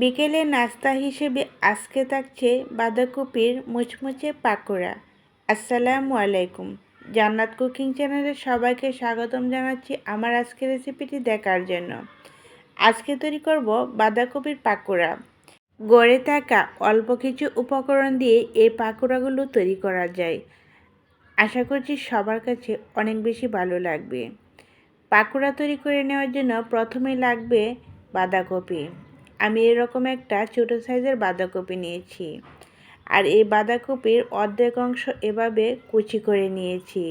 বিকেলে নাস্তা হিসেবে আজকে থাকছে বাঁধাকপির মুচমুচে পাকোড়া। আসসালামু আলাইকুম। জান্নাত কুকিং চ্যানেলে সবাইকে স্বাগতম জানাচ্ছি আমার আজকের রেসিপিটি দেখার জন্য। আজকে তৈরি করব বাঁধাকপির পাকোড়া। গড়ে থাকা অল্প কিছু উপকরণ দিয়ে এই পাকোড়াগুলো তৈরি করা যায়। আশা করছি সবার কাছে অনেক বেশি ভালো লাগবে। পাকোড়া তৈরি করে নেওয়ার জন্য প্রথমে লাগবে বাঁধাকপি। আমি এরকম একটা ছোটো সাইজের বাঁধাকপি নিয়েছি। আর এই বাঁধাকপির অর্ধেক অংশ এভাবে কুচি করে নিয়েছি।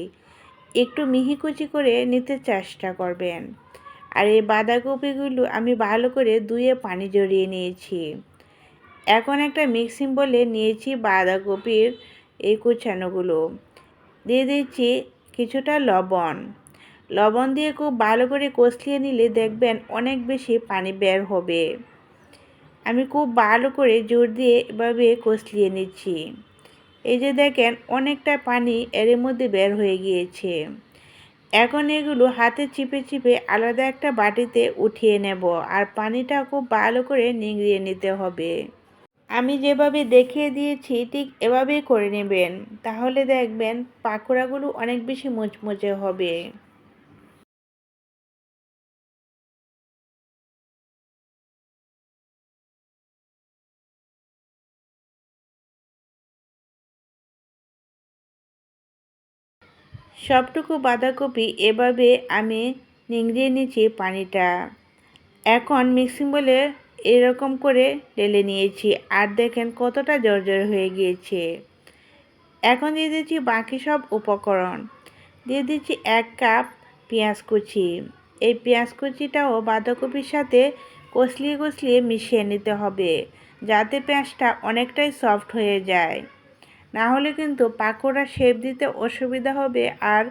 একটু মিহি কুচি করে নিতে চেষ্টা করবেন। আর এই বাঁধাকপিগুলো আমি ভালো করে ধুয়ে পানি জড়িয়ে নিয়েছি। এখন একটা মিক্সিং বলে নিয়েছি বাঁধাকপির এই কুচানোগুলো। দিয়ে দিচ্ছি কিছুটা লবণ। লবণ দিয়ে খুব ভালো করে কষলিয়ে নিলে দেখবেন অনেক বেশি পানি বের হবে। আমি খুব ভালো করে জোর দিয়ে এভাবে কষলিয়ে নিচ্ছি। এই যে দেখেন, অনেকটা পানি এর মধ্যে বের হয়ে গিয়েছে। এখন এগুলো হাতে চিপে চিপে আলাদা একটা বাটিতে উঠিয়ে নেব আর পানিটা খুব ভালো করে নিংড়িয়ে নিতে হবে। আমি যেভাবে দেখিয়ে দিয়েছি, ঠিক এভাবেই করে নেবেন। তাহলে দেখবেন পাকোড়াগুলো অনেক বেশি মুচমুচে হবে। সবটুকু বাঁধাকপি এভাবে আমি নিংড়িয়ে নিয়েছি পানিটা। এখন মিক্সিং বলে এরকম করে ঢেলে নিয়েছি। আর দেখেন কতটা জর্জর হয়ে গিয়েছে। এখন দিয়ে দিচ্ছি বাকি সব উপকরণ। দিয়ে দিচ্ছি এক কাপ পেঁয়াজ কুচি। এই পেঁয়াজ কুচিটাও বাঁধাকপির সাথে কষলিয়ে কষলিয়ে মিশিয়ে নিতে হবে, যাতে পেঁয়াজটা অনেকটাই সফট হয়ে যায়। না হলে কিন্তু পাকোড়া শেপ দিতে অসুবিধা হবে আর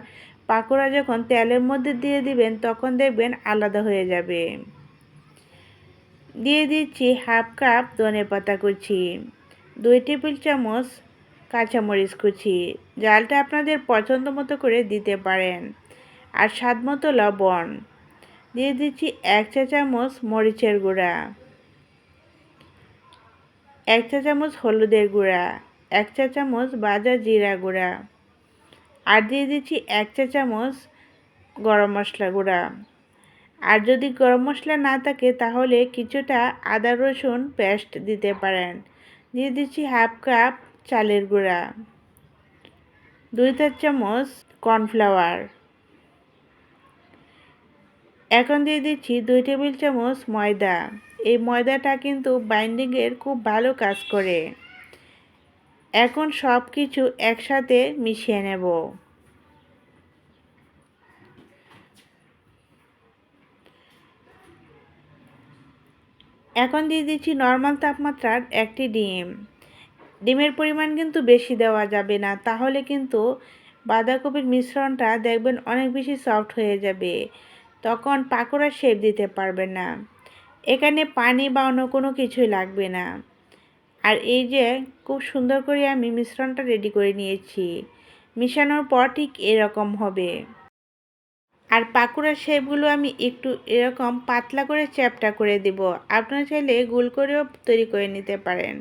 পাকোড়া যখন তেলের মধ্যে দিয়ে দিবেন, তখন দেখবেন আলাদা হয়ে যাবে। দিয়ে দিচ্ছি হাফ কাপ ধনে পাতা কুচি, দুই টেবিল চামচ কাঁচামরিচ কুচি, জালটা আপনাদের পছন্দ মতো করে দিতে পারেন, আর স্বাদ মতো লবণ। দিয়ে দিচ্ছি এক চা চামচ মরিচের গুঁড়া, এক চা চামচ হলুদের গুঁড়া এক চা চামচ বাজা জিরা গুঁড়া। আর দিয়ে দিচ্ছি এক চা চামচ গরম মশলা গুঁড়া। আর যদি গরম মশলা না থাকে, তাহলে কিছুটা আদা রসুন পেস্ট দিতে পারেন। দিয়ে দিচ্ছি হাফ কাপ চালের গুঁড়া। দুই চার চামচ কর্নফ্লাওয়ার। এখন দিয়ে দিচ্ছি দুই টেবিল চামচ ময়দা। এই ময়দাটা কিন্তু বাইন্ডিংয়ের খুব ভালো কাজ করে। এখন সব কিছু একসাথে মিশিয়ে নেব। এখন দিয়ে দিচ্ছি নর্মাল তাপমাত্রার একটি ডিম। ডিমের পরিমাণ কিন্তু বেশি দেওয়া যাবে না, তাহলে কিন্তু বাঁধাকপির মিশ্রণটা দেখবেন অনেক বেশি সফট হয়ে যাবে। তখন পাকোড়া শেপ দিতে পারবেন না। এখানে পানি বা অন্য কোনো কিছুই লাগবে না। আর এই যে খুব সুন্দর করে আমি মিশ্রণটা রেডি করে নিয়েছি। মিশানোর পর ঠিক এরকম হবে। আর পাকুড়ার শেপগুলো আমি একটু এরকম পাতলা করে চ্যাপটা করে দেব। আপনারা চাইলে গোল করেও তৈরি করে নিতে পারেন।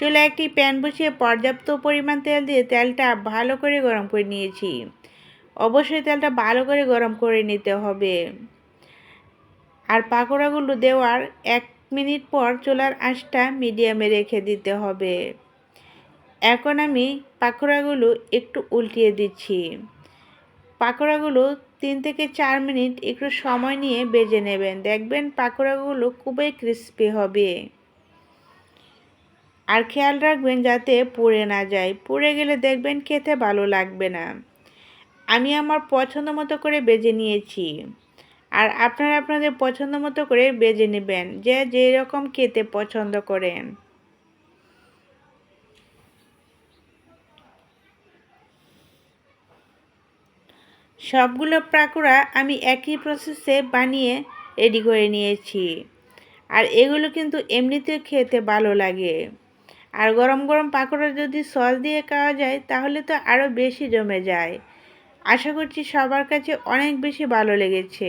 চলে একটি প্যান বসিয়ে পর্যাপ্ত পরিমাণ তেল দিয়ে তেলটা ভালো করে গরম করে নিয়েছি। অবশ্যই তেলটা ভালো করে গরম করে নিতে হবে। আর পাকোড়াগুলো দেওয়ার এক মিনিট পর চুলার আঁচটা মিডিয়ামে রেখে দিতে হবে। এখন আমি পাকোড়াগুলো একটু উল্টিয়ে দিচ্ছি। পাকোড়াগুলো তিন থেকে চার মিনিট একটু সময় নিয়ে বেজে নেবেন। দেখবেন পাকোড়াগুলো খুবই ক্রিস্পি হবে। আর খেয়াল রাখবেন যাতে পুড়ে না যায়। পুড়ে গেলে দেখবেন খেতে ভালো লাগবে না। আমি আমার পছন্দ মতো করে বেজে নিয়েছি। আর আপনারা আপনাদের পছন্দ মতো করে বেজে নেবেন, যে যেরকম খেতে পছন্দ করেন। সবগুলো পাকোড়া আমি একই প্রসেসে বানিয়ে রেডি করে নিয়েছি। আর এগুলো কিন্তু এমনিতেও খেতে ভালো লাগে। আর গরম গরম পাকোড়া যদি সস দিয়ে খাওয়া যায়, তাহলে তো আরও বেশি জমে যায়। আশা করছি সবার কাছে অনেক বেশি ভালো লেগেছে।